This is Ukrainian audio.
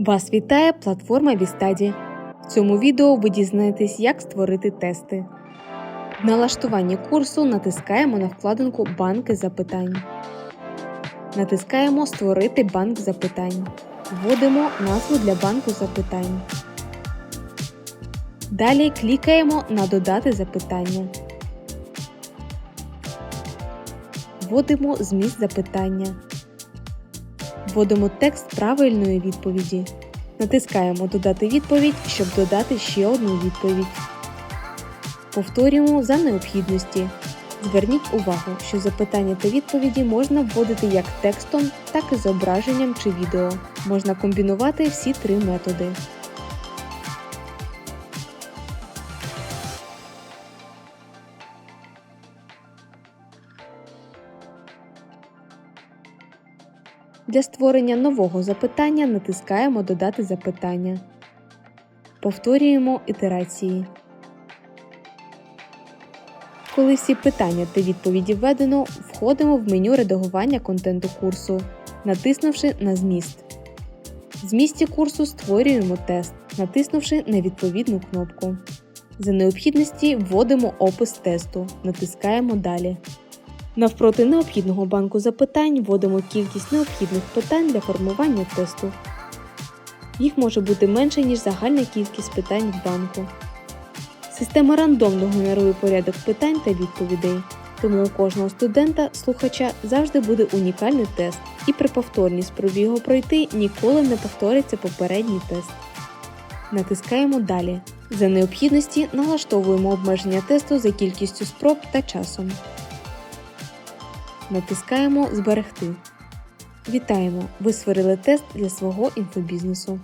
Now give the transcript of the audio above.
Вас вітає платформа Вістаді. В цьому відео ви дізнаєтесь, як створити тести. В налаштуванні курсу натискаємо на вкладинку Банки запитань. Натискаємо Створити банк запитань. Вводимо назву для банку запитань. Далі клікаємо на Додати запитання. Вводимо зміст запитання. Вводимо текст правильної відповіді. Натискаємо Додати відповідь, щоб додати ще одну відповідь. Повторюємо за необхідності. Зверніть увагу, що запитання та відповіді можна вводити як текстом, так і зображенням чи відео. Можна комбінувати всі три методи. Для створення нового запитання натискаємо Додати запитання. Повторюємо ітерації. Коли всі питання та відповіді введено, входимо в меню редагування контенту курсу, натиснувши на зміст. В змісті курсу створюємо тест, натиснувши на відповідну кнопку. За необхідності вводимо опис тесту, натискаємо Далі. Навпроти необхідного банку запитань вводимо кількість необхідних питань для формування тесту. Їх може бути менше, ніж загальна кількість питань в банку. Система рандомно генерує порядок питань та відповідей, тому у кожного студента-слухача завжди буде унікальний тест, і при повторній спробі його пройти ніколи не повториться попередній тест. Натискаємо Далі. За необхідності налаштовуємо обмеження тесту за кількістю спроб та часом. Натискаємо Зберегти. Вітаємо! Ви створили тест для свого інфобізнесу.